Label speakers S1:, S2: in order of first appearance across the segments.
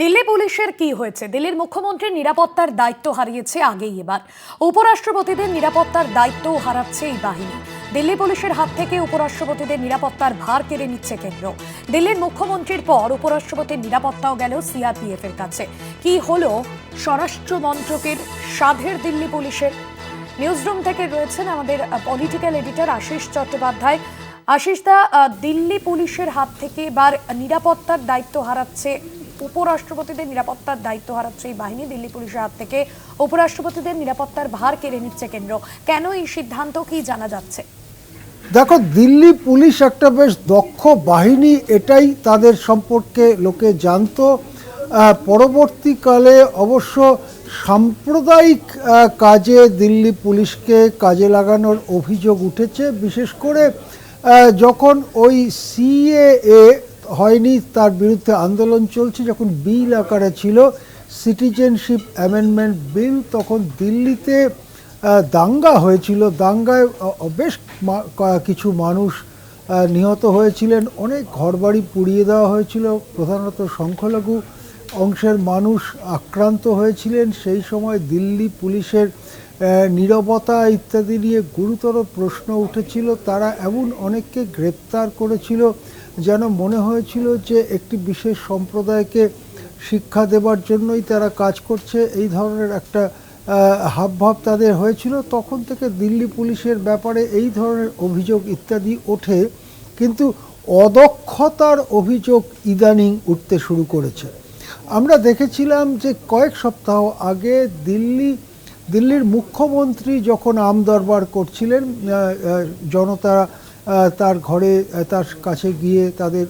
S1: দিল্লি পুলিশের কি হয়েছে? দিল্লির মুখ্যমন্ত্রীর নিরাপত্তার দায়িত্ব হারিয়েছে আগেই এবার। উপরাষ্ট্রপতিদের নিরাপত্তার দায়িত্বও হারাচ্ছে এই বাহিনী। দিল্লি পুলিশের হাত থেকে উপরাষ্ট্রপতিদের নিরাপত্তার ভার কেড়ে নিচ্ছে কেন্দ্র। দিল্লির মুখ্যমন্ত্রীর পর উপরাষ্ট্রপতির নিরাপত্তাও গেল সিআরপিএফ এর কাছে। কি হলো? স্বরাষ্ট্র মন্ত্রকের সাধের দিল্লি পুলিশের। নিউজরুম থেকে রয়েছেন আমাদের পলিটিক্যাল এডিটর আশিস চট্টোপাধ্যায়। আশিস দা দিল্লি পুলিশের হাত থেকে এবার নিরাপত্তার দায়িত্ব হারাচ্ছে উপরাষ্ট্রপতিদের নিরাপত্তার দায়িত্ব হারাচ্ছে এই বাহিনী। দিল্লি পুলিশের হাত থেকে উপরাষ্ট্রপতিদের নিরাপত্তার ভার কেড়ে নিচ্ছে কেন্দ্র। কেন এই সিদ্ধান্ত কি জানা যাচ্ছে?
S2: দেখো, দিল্লি পুলিশ একটা বেশ দক্ষ বাহিনী, এটাই তাদের সম্পর্কে লোকে জানতো। পরবর্তীকালে অবশ্য সাম্প্রদায়িক কাজে দিল্লি পুলিশকে কাজে লাগানোর অভিযোগ উঠেছে। বিশেষ করে যখন ওই সিএএ হয়নি, তার বিরুদ্ধে আন্দোলন চলছে। যখন বিল আকারে ছিল সিটিজেনশিপ অ্যামেন্ডমেন্ট বিল, তখন দিল্লিতে দাঙ্গা হয়েছিল। দাঙ্গায় বেশ কিছু মানুষ নিহত হয়েছিলেন। অনেক ঘরবাড়ি পুড়িয়ে দেওয়া হয়েছিল। প্রধানত সংখ্যালঘু অংশের মানুষ আক্রান্ত হয়েছিলেন। সেই সময় দিল্লি পুলিশের নীরবতা ইত্যাদি নিয়ে গুরুতর প্রশ্ন উঠেছিল। তারা এমন অনেককে গ্রেপ্তার করেছিল যেন মনে হয়েছিল যে একটি বিশেষ সম্প্রদায়কে শিক্ষা দেবার জন্যই তারা কাজ করছে, এই ধরনের একটা হাবভাব তাদের হয়েছিল। তখন থেকে দিল্লি পুলিশের ব্যাপারে এই ধরনের অভিযোগ ইত্যাদি ওঠে, কিন্তু অদক্ষতার অভিযোগ ইদানিং উঠতে শুরু করেছে। আমরা দেখেছিলাম যে কয়েক সপ্তাহ আগে দিল্লি, দিল্লির মুখ্যমন্ত্রী যখন আমদরবার করছিলেন জনতা তার ঘরে তার কাছে গিয়ে তাদের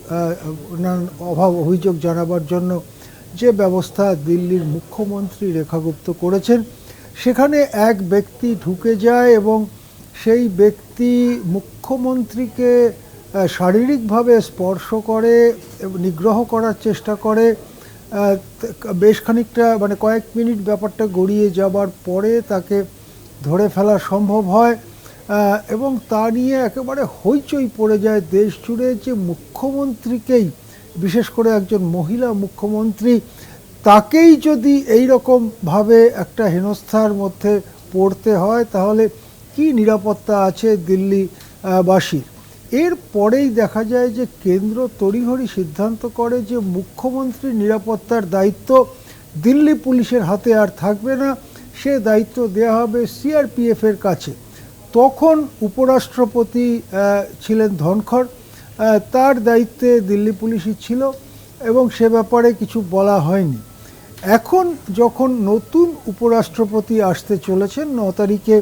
S2: নানান অভাব অভিযোগ জানাবার জন্য যে ব্যবস্থা দিল্লির মুখ্যমন্ত্রী রেখাগুপ্ত করেছেন, সেখানে এক ব্যক্তি ঢুকে যায় এবং সেই ব্যক্তি মুখ্যমন্ত্রীকে শারীরিকভাবে স্পর্শ করে, নিগ্রহ করার চেষ্টা করে বেশ খানিকটা মানে কয়েক মিনিট ব্যাপারটা গড়িয়ে যাবার পরে তাকে ধরে ফেলা সম্ভব হয়। এবং তা নিয়ে একেবারে হইচই পড়ে যায় দেশ জুড়ে যে মুখ্যমন্ত্রীকেই, বিশেষ করে একজন মহিলা মুখ্যমন্ত্রী, তাকেই যদি এই রকমভাবে একটা হেনস্থার মধ্যে পড়তে হয়, তাহলে কি নিরাপত্তা আছে দিল্লি বাসীর? এর পরেই দেখা যায় যে কেন্দ্র তড়িঘড়ি সিদ্ধান্ত করে যে মুখ্যমন্ত্রীর নিরাপত্তার দায়িত্ব দিল্লি পুলিশের হাতে আর থাকবে না, সে দায়িত্ব দেওয়া হবে সিআরপিএফের কাছে। তখন উপরাষ্ট্রপতি ছিলেন ধনখড়। তার দায়িত্বে দিল্লি পুলিশই ছিল এবং সে ব্যাপারে কিছু বলা হয়নি। এখন যখন নতুন উপরাষ্ট্রপতি আসতে চলেছেন, ন তারিখে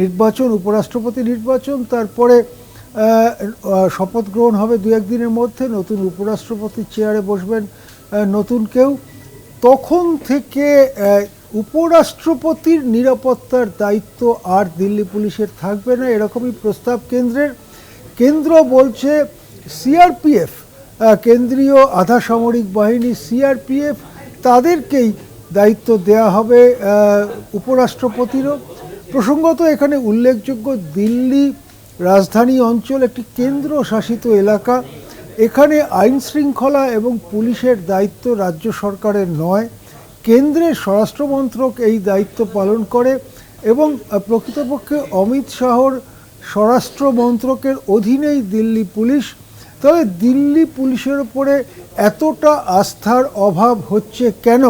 S2: নির্বাচন, উপরাষ্ট্রপতি নির্বাচন, তারপরে শপথ গ্রহণ হবে দু একদিনের মধ্যে, নতুন উপরাষ্ট্রপতি চেয়ারে বসবেন নতুন কেউ, তখন থেকে উপরাষ্ট্রপতির নিরাপত্তার দায়িত্ব আর দিল্লি পুলিশের থাকবে না, এরকমই প্রস্তাব কেন্দ্রের। কেন্দ্র বলছে, সিআরপিএফ কেন্দ্রীয় আধা সামরিক বাহিনী সিআরপিএফ, তাদেরকেই দায়িত্ব দেয়া হবে উপরাষ্ট্রপতিরও। প্রসঙ্গত এখানে উল্লেখযোগ্য দিল্লি রাজধানী অঞ্চল একটি কেন্দ্র শাসিত এলাকা। এখানে আইন শৃঙ্খলা এবং পুলিশের দায়িত্ব রাজ্য সরকারের নয়। কেন্দ্রের স্বরাষ্ট্রমন্ত্রক এই দায়িত্ব পালন করে এবং প্রকৃতপক্ষে অমিত শাহর স্বরাষ্ট্র মন্ত্রকের অধীনেই দিল্লি পুলিশ। তবে দিল্লি পুলিশের উপরে এতটা আস্থার অভাব হচ্ছে কেন?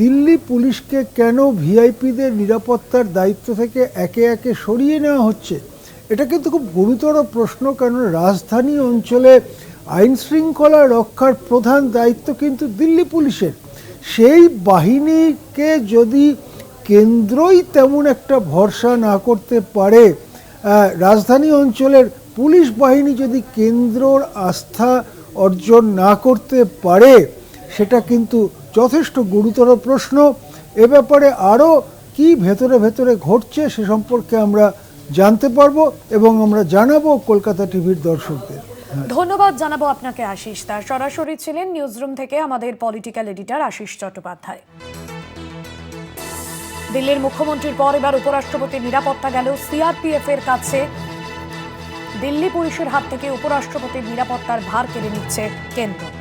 S2: দিল্লি পুলিশকে কেন ভিআইপিদের নিরাপত্তার দায়িত্ব থেকে একে একে সরিয়ে নেওয়া হচ্ছে? এটা কিন্তু খুব গুরুতর প্রশ্ন, কারণ রাজধানী অঞ্চলে আইন শৃঙ্খলা রক্ষার প্রধান দায়িত্ব কিন্তু দিল্লি পুলিশের। সেই বাহিনীকে যদি কেন্দ্রই তেমন একটা ভরসা না করতে পারে রাজধানী অঞ্চলের পুলিশ বাহিনী যদি কেন্দ্রর আস্থা অর্জন না করতে পারে, সেটা কিন্তু যথেষ্ট গুরুতর প্রশ্ন। এ ব্যাপারে আরও কি ভেতরে ভেতরে ঘটছে সে সম্পর্কে আমরা জানতে পারব এবং আমরা জানাব কলকাতা টিভির দর্শকদের।
S1: ধন্যবাদ জানাব আপনাকে, আশিস তার সরাসরি ছিলেন নিউজরুম থেকে আমাদের পলিটিক্যাল এডিটার আশিস চট্টোপাধ্যায়। দিল্লির মুখ্যমন্ত্রীর পর এবার উপরাষ্ট্রপতির নিরাপত্তা গেল সিআরপিএফ এর কাছে। দিল্লি পুলিশের হাত থেকে উপরাষ্ট্রপতির নিরাপত্তার ভার কেড়ে নিচ্ছে কেন্দ্র।